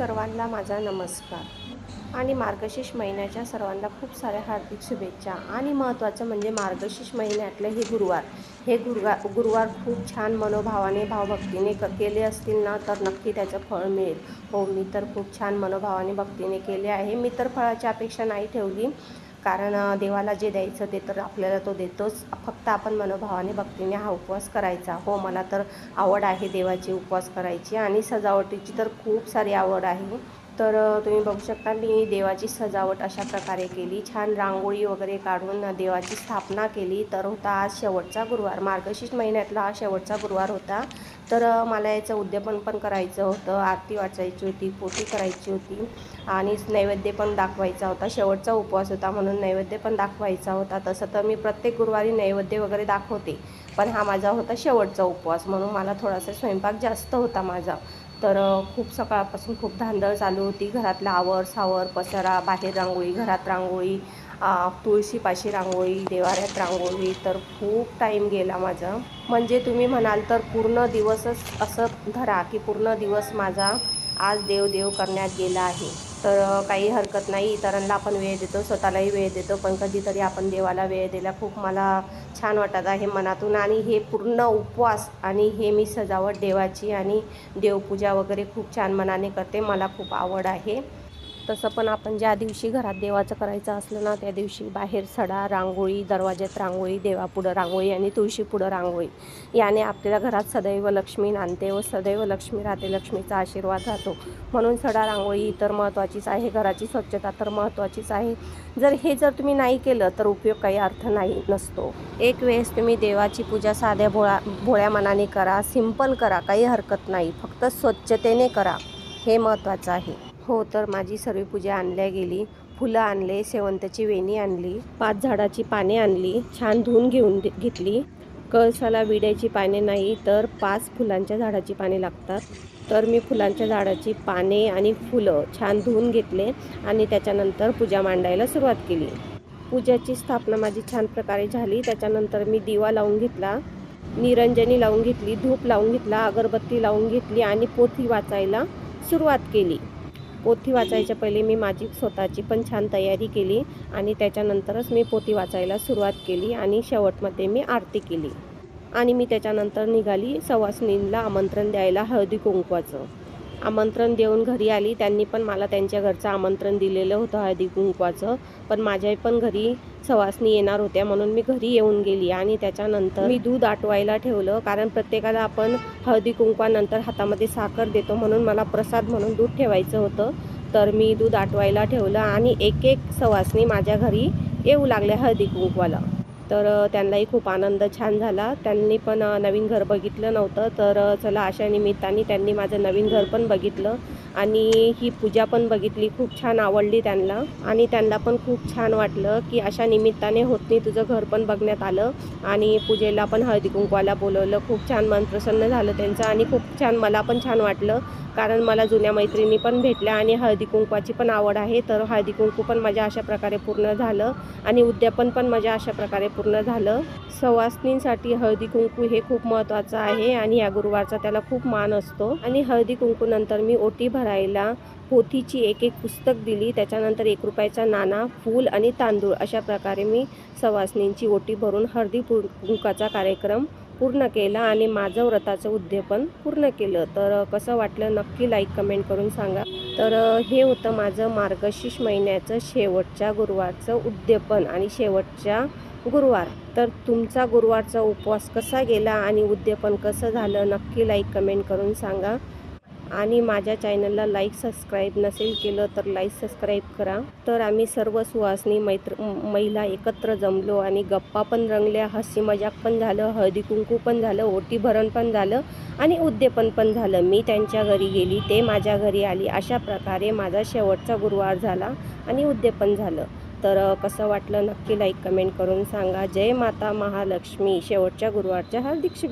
सर्वांना माझा नमस्कार. आणि मार्गशीर्ष महिन्याच्या सर्वांना खूप साऱ्या हार्दिक शुभेच्छा. आणि महत्त्वाचं म्हणजे मार्गशीर्ष महिन्यातले हे गुरुवार. हे गुरुवार गुरुवार खूप छान मनोभावाने भावभक्तीने क केले असतील ना तर नक्की त्याचं फळ मिळेल. हो मी तर खूप छान मनोभावाने भक्तीने केले आहे. मी तर फळाची अपेक्षा नाही ठेवली. कारण देवाला जे द्यायचं ते तर आपल्याला तो देतोच. फक्त आपण मनोभावाने भक्तीने हा उपवास करायचा. हो मला तर आवड आहे देवाची उपवास करायची आणि सजावटीची तर खूप सारी आवड आहे. तर तुम्ही बघू शकता मी देवाची सजावट अशा प्रकारे केली. छान रांगोळी वगैरे काढून देवाची स्थापना केली. तर होता आज शेवटचा गुरुवार. मार्गशीर्ष महिन्यातला हा शेवटचा गुरुवार होता. तर मला याचं उद्यापन पण करायचं होतं. आरती वाचायची होती पोटी करायची होती आणि नैवेद्य पण दाखवायचा होता. शेवटचा उपवास होता म्हणून नैवेद्य पण दाखवायचा होता. तसं तर मी प्रत्येक गुरुवारी नैवेद्य वगैरे दाखवते. पण हा माझा होता शेवटचा उपवास म्हणून मला थोडासा स्वयंपाक जास्त होता माझा. तर खूप सकाळपासून खूप धांदळ चालू होती. घरातला आवर सावर पसारा बाहेर रांगोळी घरात रांगोळी तुळशीपाशी रांगोळी देवाऱ्यात रांगोळी तर खूप टाईम गेला माझा. म्हणजे तुम्ही म्हणाल तर पूर्ण दिवसच असं धरा की पूर्ण दिवस माझा आज देव देव करण्यात गेला आहे. तर काही हरकत नाही. इतरांना आपण वेळ देतो स्वतःलाही वेळ देतो पण कधीतरी आपण देवाला वेळ दिला खूप मला छान वाटत आहे मनातून. आणि हे पूर्ण उपवास आणि हे मी सजावट देवाची आणि देवपूजा वगैरे खूप छान मनाने करते. मला खूप आवड आहे. तसं पण आपण ज्या दिवशी घरात देवाचं करायचं असलं ना त्या दिवशी बाहेर सडा रांगोळी दरवाज्यात रांगोळी देवापुढं रांगोळी आणि तुळशीपुढं रांगोळी. याने आपल्याला घरात सदैव लक्ष्मी नांदते व सदैव लक्ष्मी राहते लक्ष्मीचा आशीर्वाद राहतो. म्हणून सडा रांगोळी इतर महत्त्वाचीच आहे घराची स्वच्छता तर महत्त्वाचीच आहे. जर हे जर तुम्ही नाही केलं तर उपयोग काही अर्थ नाही नसतो. एक वेळेस तुम्ही देवाची पूजा साध्या भोळा भोळ्या मनाने करा सिंपल करा काही हरकत नाही. फक्त स्वच्छतेने करा. हे महत्त्वाचं आहे. हो तर माझी सर्व पूजा आणल्या गेली. फुलं आणले शेवंताची वेणी आणली पाच झाडाची पाने आणली छान धुवून घेऊन घेतली. कळसाला विड्याची पाने नाही तर पाच फुलांच्या झाडाची पाने लागतात. तर मी फुलांच्या झाडाची पाने आणि फुलं छान धुवून घेतले आणि त्याच्यानंतर पूजा मांडायला सुरुवात केली. पूजाची स्थापना माझी छान प्रकारे झाली. त्याच्यानंतर मी दिवा लावून घेतला निरंजनी लावून घेतली धूप लावून घेतला अगरबत्ती लावून घेतली आणि पोथी वाचायला सुरुवात केली. पोथी वाचायच्या पहिले मी माझी स्वतःची पण छान तयारी केली आणि त्याच्यानंतरच मी पोथी वाचायला सुरुवात केली आणि शेवटमध्ये मी आरती केली. आणि मी त्याच्यानंतर निघाली सवासनींना आमंत्रण द्यायला हळदी कुंकवाचं. आमंत्रण देऊन घरी आली. त्यांनी पण मला त्यांच्या घरचं आमंत्रण दिलेलं होतं हळदी कुंकवाचं. पण माझ्या पण घरी सवासनी येणार होत्या म्हणून मी घरी येऊन गेली आणि त्याच्यानंतर मी दूध आटवायला ठेवलं. कारण प्रत्येकाला आपण हळदी कुंकवानंतर हातामध्ये साखर देतो म्हणून मला प्रसाद म्हणून दूध ठेवायचं होतं. तर मी दूध आटवायला ठेवलं आणि एक एक सवासनी माझ्या घरी येऊ लागल्या हळदी कुंकवाला. तर त्यांनाही खूप आनंद छान झाला. त्यांनी पण नवीन घर बघितलं नव्हतं. तर चला अशा निमित्ताने त्यांनी माझं नवीन घर पण बघितलं. आणि ही पूजा पण बघितली. खूप छान आवडली त्यांना. आणि त्यांना पण खूप छान वाटलं की अशा निमित्ताने होत नाही तुझं घर पण बघण्यात आलं. आणि पूजेला पण हळदी कुंकवाला बोलवलं. खूप छान मन प्रसन्न झालं त्यांचं आणि खूप छान मला पण छान वाटलं. कारण मला जुन्या मैत्रिणी पण भेटल्या आणि हळदी कुंकवाची पण आवड आहे. तर हळदी कुंकू पण माझ्या अशा प्रकारे पूर्ण झालं. आणि उद्यापन पण माझ्या अशा प्रकारे पूर्ण झालं. सवासनींसाठी हळदी कुंकू हे खूप महत्त्वाचं आहे आणि या गुरुवारचा त्याला खूप मान असतो. आणि हळदी कुंकू नंतर मी ओटी भरायला पोथीची एक एक पुस्तक दिली. त्याच्यानंतर एक रुपयाचा नाणा फूल आणि तांदूळ अशा प्रकारे मी सवासनींची ओटी भरून हळदी कुंकाचा कार्यक्रम पूर्ण केला आणि माझं व्रताचं उद्यापन पूर्ण केलं. तर कसं वाटलं नक्की लाईक कमेंट करून सांगा. तर हे होतं माझं मार्गशीर्ष महिन्याचं शेवटच्या गुरुवारचं उद्यापन आणि शेवटच्या गुरुवार. तर तुमचा गुरुवारचा उपवास कसा गेला आणि उद्यापन कसं झालं नक्की लाईक कमेंट करून सांगा. आणि माझ्या चॅनलला लाईक सबस्क्राईब नसेल केलं तर लाईक सबस्क्राईब करा. तर आम्ही सर्व सुवासनी मैत्र महिला एकत्र जमलो आणि गप्पा पण रंगल्या हसी मजाक पण झालं हळदी कुंकू पण झालं ओटी भरण पण झालं आणि उद्यापन पण झालं. मी त्यांच्या घरी गेली ते माझ्या घरी आली. अशा प्रकारे माझा शेवटचा गुरुवार झाला आणि उद्यापन झालं. तर कसं वाटलं नक्की लाईक कमेंट करून सांगा. जय माता महालक्ष्मी. शेवटच्या गुरुवारच्या हार्दिक शुभे